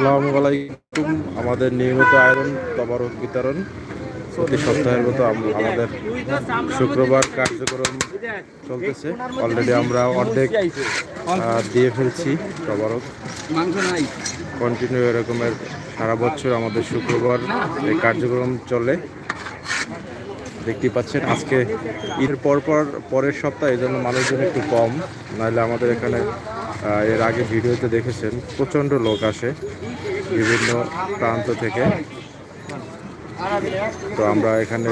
আসসালামু আলাইকুম। আমাদের নিয়মিত আয়োজন, তবারক বিতরণ। প্রতি সপ্তাহের মতো আম- আমাদের শুক্রবার কার্যক্রম চলতেছে। অলরেডি আমরা অর্ধেক দিয়ে ফেলছি তবারক। কন্টিনিউ এরকমের সারা বছর আমাদের শুক্রবার এই কার্যক্রম চলে। দেখতে পাচ্ছেন, আজকে ঈদের পর পর, পরের সপ্তাহে এই জন্য মানুষজন একটু কম। নাহলে আমাদের এখানে এর আগে ভিডিওতে দেখেছেন প্রচণ্ড লোক আসে বিভিন্ন প্রান্ত থেকে। তো আমরা এখানে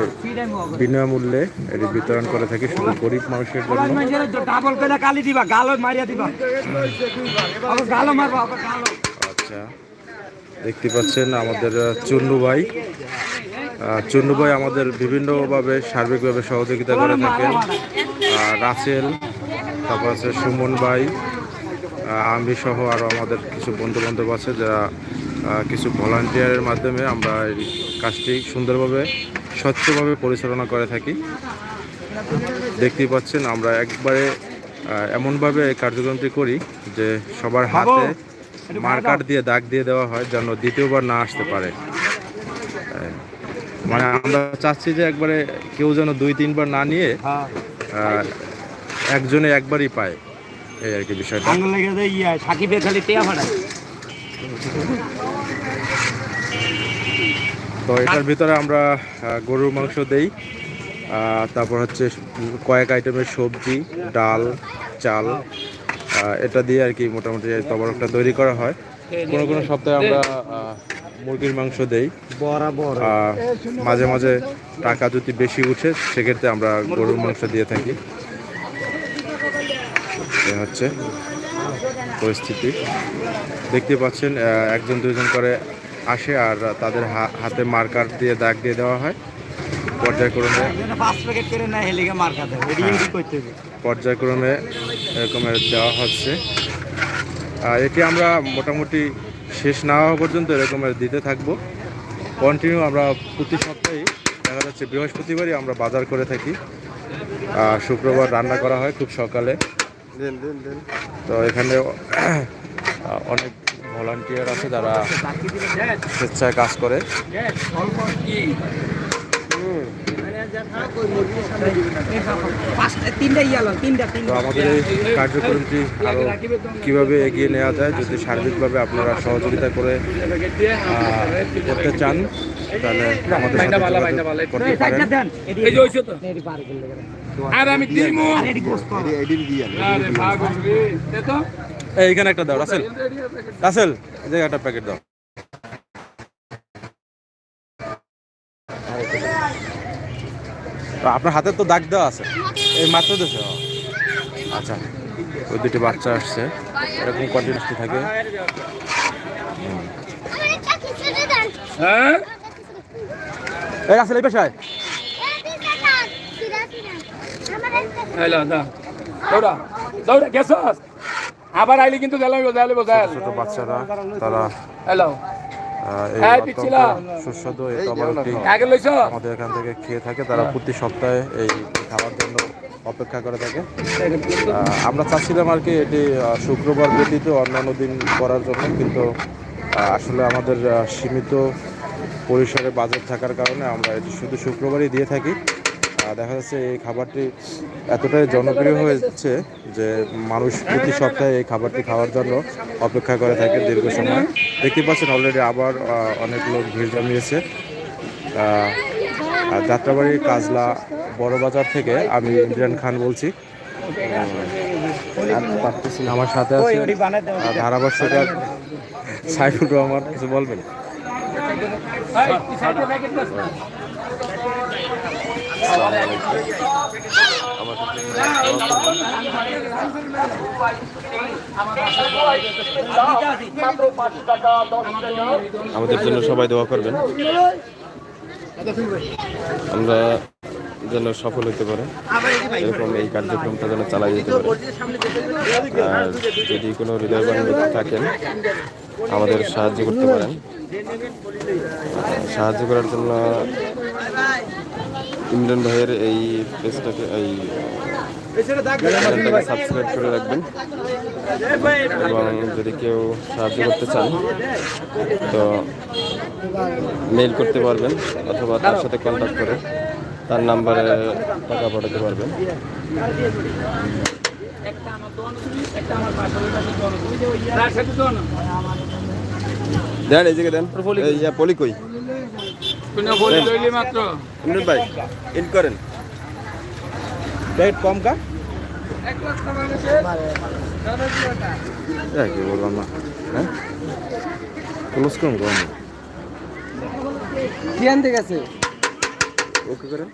বিনামূল্যে এটি বিতরণ করে থাকি শুধু গরিব মানুষের জন্য। আচ্ছা দেখতে পাচ্ছেন আমাদের চুন্নু ভাই। চুন্নু ভাই আমাদের বিভিন্নভাবে সার্বিকভাবে সহযোগিতা করে থাকেন। রাসেল তারপর আছে সুমন ভাই। আমি সহ আরও আমাদের কিছু বন্ধু বান্ধব আছে যারা কিছু ভলান্টিয়ারের মাধ্যমে আমরা এই কাজটি সুন্দরভাবে স্বচ্ছভাবে পরিচালনা করে থাকি। দেখতেই পাচ্ছেন আমরা একবারে এমনভাবে এই কার্যক্রমটি করি যে সবার হাতে মার্কার দিয়ে দাগ দিয়ে দেওয়া হয় যেন দ্বিতীয়বার না আসতে পারে। মানে আমরা চাচ্ছি যে একবারে কেউ যেন দুই তিনবার না নিয়ে হ্যাঁ। একজনে একবারই পায়। এই আর কি বিষয়টা। আঙ্গুল লেগে ইয়া সাকিবের খালি টেয়া ফাটায়। তো এটার ভিতরে আমরা গরুর মাংস দেই তারপর হচ্ছে কয়েক আইটেমের সবজি ডাল চাল এটা দিয়ে আর কি মোটামুটি তবরকটা তৈরি করা হয়। কোনো কোনো সপ্তাহে আমরা মুরগির মাংস দেই। বরাবর। মাঝে মাঝে টাকা যদি বেশি উঠে সেক্ষেত্রে আমরা গরুর মাংস দিয়ে থাকি। এ হচ্ছে পরিস্থিতি। দেখতে পাচ্ছেন একজন দুজন করে আসে আর তাদের হাতে মার্কার দিয়ে দাগ দিয়ে দেওয়া হয়। পর্যায়ক্রমে পর্যায়ক্রমে এরকমের দেওয়া হচ্ছে। আর এটি আমরা মোটামুটি শেষ না হওয়া পর্যন্ত এরকমের দিতে থাকব। কন্টিনিউ আমরা প্রতি সপ্তাহেই দেখা যাচ্ছে বৃহস্পতিবারই আমরা বাজার করে থাকি। আর শুক্রবার রান্না করা হয় খুব সকালে। তো এখানে অনেক ভলান্টিয়ার আছে যারা স্বেচ্ছায় কাজ করে। আমাদের এই কার্যক্রমটি আরও কীভাবে এগিয়ে নেওয়া যায় যদি সার্বিকভাবে আপনারা সহযোগিতা করে করতে চান তাহলে আমাদের করতে পারেন যে এইখানে একটা দাও রাসেল রাসেল এই জায়গায় একটা প্যাকেট দাও আপনার হাতে তো দাগ দেওয়া আছে। এই মাত্র দেশে আচ্ছা ওই দুটি বাচ্চা আসছে। এরকম কন্টিনিউসলি থাকে। হ্যাঁ? এই পেশায়। হ্যালো দা দৌড়া দৌড়া গেছস? আবার আইলি কিন্তু ছোট বাচ্চারা তারা হ্যালো পিচ্ছিলা। সুস্বাদু এই খাবারটি আমাদের এখান থেকে খেয়ে থাকে তারা প্রতি সপ্তাহে এই খাবার জন্য অপেক্ষা করে থাকে। আমরা চাচ্ছিলাম আর কি এটি শুক্রবার ব্যতীত অন্যান্য দিন করার জন্য কিন্তু আসলে আমাদের সীমিত পরিসরে বাজেট থাকার কারণে আমরা এটি শুধু শুক্রবারই দিয়ে থাকি। দেখা যাচ্ছে এই খাবারটি এতটাই জনপ্রিয় হয়েছে যে মানুষ প্রতি সপ্তাহে এই খাবারটি খাওয়ার জন্য অপেক্ষা করে থাকে দীর্ঘ সময়। দেখতে পাচ্ছেন অলরেডি আবার আহ, অনেক লোক ভিড় জমিয়েছে। আহ, আর যাত্রাবাড়ি কাজলা বড় বাজার থেকে আমি ইমরান খান বলছি। আমার সাথে আছে ধারাভাষ্যকার সাইফুর রহমান কিছু বলবেন? আমাদের জন্য সবাই দোয়া করবেন। আমরা যেন সফল হতে পারে। এরকম এই কার্যক্রমটা যেন চালাই যেতে পারে। আর যদি কোনো হৃদয়বান ব্যক্তি থাকেন, আমাদের সাহায্য করতে পারেন। সাহায্য করার জন্য ইমরান ভাইয়ের এই পেজটাকে, এই সাবস্ক্রাইব করে রাখবেন। এবং যদি কেউ সাহায্য করতে চান, তো মেইল করতে পারবেন অথবা তার সাথে কন্ট্যাক্ট করে তার নাম্বারে টাকা পাঠাতে পারবেন। দেন, এই জায়গায় দেন। এই ইয়া পলি কই? লইলি ভাই ইন করেন। প্যাকেট কম কা? হ্যাঁ কি বললাম না হ্যাঁ? ক্লোজ কম কম কি আনতে গেছে? ওকে করেন